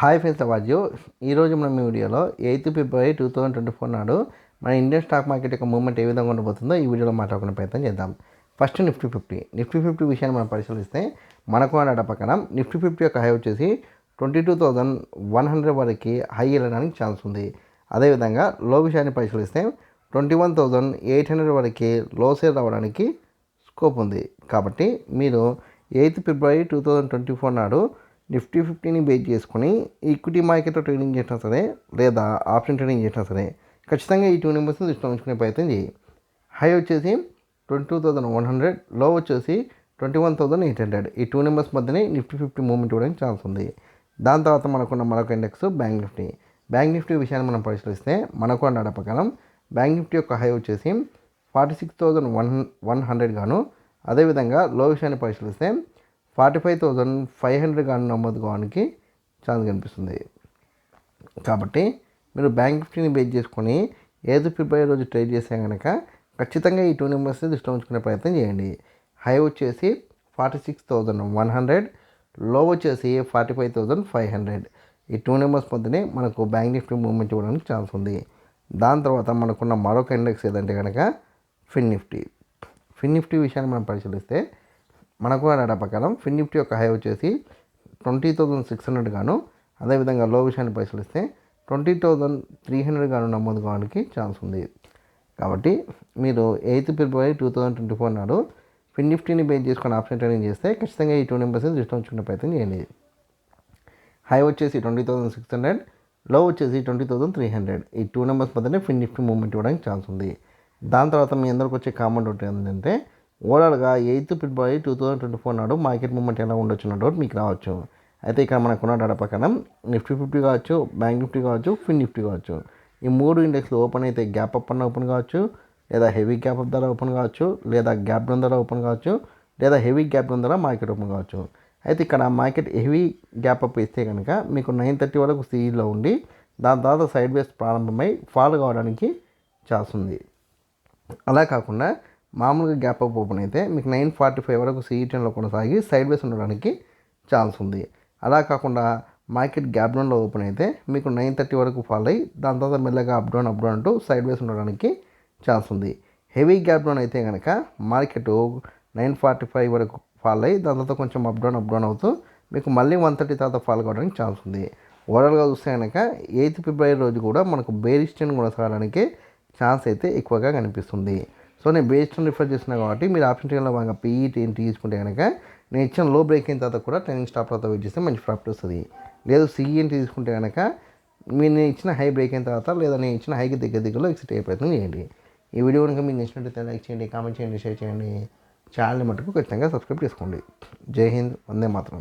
Hi friends అవాజు ఈరోజు మనం ఈ వీడియోలో eighth February two thousand twenty four నాడు మన ఇండియన్ స్టాక్ మార్కెట్ యొక్క మూవ్మెంట్ ఏ విధంగా ఉండబోతుందో ఈ వీడియోలో మాట్లాడుకునే ప్రయత్నం చేద్దాం. First Nifty fifty. Nifty fifty విషయాన్ని మనం పరిశీలిస్తే మనకు అన్నట పక్కన నిఫ్టీ ఫిఫ్టీ యొక్క హై వచ్చేసి twenty two thousand one hundred వరకు హై వెళ్ళడానికి ఛాన్స్ ఉంది. అదేవిధంగా లో విషయాన్ని పరిశీలిస్తే twenty one thousand eight hundred వరకు లో సేల్ రావడానికి స్కోప్ ఉంది. కాబట్టి మీరు eighth February two thousand twenty four నాడు నిఫ్టీ ఫిఫ్టీని బేస్ చేసుకుని ఈక్విటీ మార్కెట్లో ట్రేడింగ్ చేసినా సరే లేదా ఆప్షన్ ట్రేడింగ్ చేసినా సరే ఖచ్చితంగా ఈ టూ నెంబర్స్ని దృష్టిలో ఉంచుకునే ప్రయత్నం చేయి. హై వచ్చేసి ట్వంటీ టూ థౌజండ్ వన్ హండ్రెడ్లో వచ్చేసి twenty one thousand eight hundred. ఈ టూ నెంబర్స్ మధ్యనే నిఫ్టీ ఫిఫ్టీ మూవ్మెంట్ ఇవ్వడానికి ఛాన్స్ ఉంది. దాని తర్వాత మనకున్న మరొక index bank Nifty. Bank Nifty విషయాన్ని మనం పరిశీలిస్తే మనకు అన్న ప్రకారం బ్యాంక్ నిఫ్టీ యొక్క హై వచ్చేసి forty six thousand one one hundred గాను అదేవిధంగా లో విషయాన్ని పరిశీలిస్తే forty five thousand five hundred కానీ నమోదు ఛాన్స్ కనిపిస్తుంది. కాబట్టి మీరు బ్యాంక్ నిఫ్టీని బేస్ చేసుకొని ఏదో ఫిబ్రవరి రోజు ట్రేడ్ చేస్తే కనుక ఖచ్చితంగా ఈ టూ నెంబర్స్ని దృష్టిలో ఉంచుకునే ప్రయత్నం చేయండి. హై వచ్చేసి ఫార్టీ సిక్స్ థౌజండ్ వన్ హండ్రెడ్లో వచ్చేసి forty five thousand five hundred. ఈ టూ నెంబర్స్ మధ్యనే మనకు బ్యాంక్ నిఫ్టీ మూవ్మెంట్ ఇవ్వడానికి ఛాన్స్ ఉంది. దాని తర్వాత మనకున్న మరొక ఇండెక్స్ ఏదంటే కనుక ఫిన్ నిఫ్టీ. ఫిన్ నిఫ్టీ విషయాన్ని మనం పరిశీలిస్తే మనకు డేటా ప్రకారం ఫిన్ నిఫ్టీ యొక్క హై వచ్చేసి ట్వంటీ థౌజండ్ సిక్స్ హండ్రెడ్ గాను అదేవిధంగా లో విషయాన్ని పరిశీలిస్తే ట్వంటీ థౌజండ్ త్రీ హండ్రెడ్ గాను నమోదు కావడానికి ఛాన్స్ ఉంది. కాబట్టి మీరు eighth February two thousand twenty four నాడు ఫిన్ నిఫ్టీని బేస్ చేసుకొని ఆప్షన్ ట్రేడింగ్ చేస్తే ఖచ్చితంగా ఈ టూ నెంబర్స్ దృష్టి ఉంచుకునే ప్రయత్నం చేయండి. హై వచ్చేసి ట్వంటీ థౌసండ్ సిక్స్ హండ్రెడ్లో వచ్చేసి ట్వంటీ థౌసండ్ త్రీ హండ్రెడ్ ఈ టూ నెంబర్స్ మధ్యనే ఫిన్ నిఫ్టీ మూవ్మెంట్ ఇవ్వడానికి ఛాన్స్ ఉంది. దాని తర్వాత మీ అందరికి వచ్చే కామెంట్ ఒకటి ఏంటంటే ఓవరాల్గా eighth February two thousand twenty four నాడు మార్కెట్ మూమెంట్ ఎలా ఉండొచ్చు అన్న డౌట్ మీకు రావచ్చు. అయితే ఇక్కడ మనకున్న డేటా ప్రకారం నిఫ్టీ ఫిఫ్టీ కావచ్చు బ్యాంక్ నిఫ్టీ కావచ్చు ఫిన్ నిఫ్టీ కావచ్చు. ఈ మూడు ఇండెక్స్లు ఓపెన్ అయితే గ్యాప్ అప్ అన్న ఓపెన్ కావచ్చు లేదా హెవీ గ్యాప్ అప్ ద్వారా ఓపెన్ కావచ్చు లేదా గ్యాప్ డౌన్ ద్వారా ఓపెన్ కావచ్చు లేదా హెవీ గ్యాప్ డౌన్ ద్వారా మార్కెట్ ఓపెన్ కావచ్చు. అయితే ఇక్కడ మార్కెట్ హెవీ గ్యాప్ అప్ ఇస్తే కనుక మీకు నైన్ థర్టీ వరకు సీఈలో ఉండి దాని తర్వాత సైడ్ వేస్ ప్రారంభమై ఫాల్ కావడానికి ఛాన్స్ ఉంది. అలా కాకుండా మామూలుగా గ్యాప్ అప్ ఓపెన్ అయితే మీకు నైన్ ఫార్టీ ఫైవ్ వరకు సిఈటీఎన్లో కొనసాగి సైడ్ వేస్ ఉండడానికి ఛాన్స్ ఉంది. అలా కాకుండా మార్కెట్ గ్యాప్ డౌన్లో ఓపెన్ అయితే మీకు నైన్ థర్టీ వరకు ఫాల్ అయ్యి దాని తర్వాత మెల్లగా అప్ డౌన్ అప్ డౌన్ అంటూ సైడ్ వేస్ ఉండడానికి ఛాన్స్ ఉంది. హెవీ గ్యాప్ డౌన్ అయితే కనుక మార్కెట్ నైన్ ఫార్టీ ఫైవ్ వరకు ఫాల్ అయ్యి దాని తర్వాత కొంచెం అప్ డౌన్ అప్ డౌన్ అవుతూ మీకు మళ్ళీ వన్ థర్టీ తర్వాత ఫాల్ కావడానికి ఛాన్స్ ఉంది. ఓవరాల్గా చూస్తే కనుక ఎయిత్ ఫిబ్రవరి రోజు కూడా మనకు బేరిష్ కొనసాగడానికి ఛాన్స్ అయితే ఎక్కువగా కనిపిస్తుంది. సో నేను బేస్ రిఫర్ చేసిన కాబట్టి మీరు ఆప్షన్ ట్రైన్లో బాగా పీఈ ట్రైన్ తీసుకుంటే కనుక నేను ఇచ్చిన లో బ్రేక్ అయిన తర్వాత కూడా ట్రైనింగ్ స్టాప్ తర్వాత వెయిట్ చేస్తే మంచి ప్రాఫిట్ వస్తుంది. లేదు సిఈఎన్ తీసుకుంటే కనుక మీరు నేను ఇచ్చిన హై బ్రేక్ అయిన తర్వాత లేదా నేను ఇచ్చిన హైకి దగ్గర దగ్గరలో ఎక్సిట్ అయ్యే ప్రయత్నం చేయండి. ఈ వీడియో కనుక మీకు నచ్చినట్లయితే లైక్ చేయండి కామెంట్ చేయండి షేర్ చేయండి. ఛానల్ని మటుకు ఖచ్చితంగా సబ్స్క్రైబ్ చేసుకోండి. జై హింద్ వందే మాత్రం.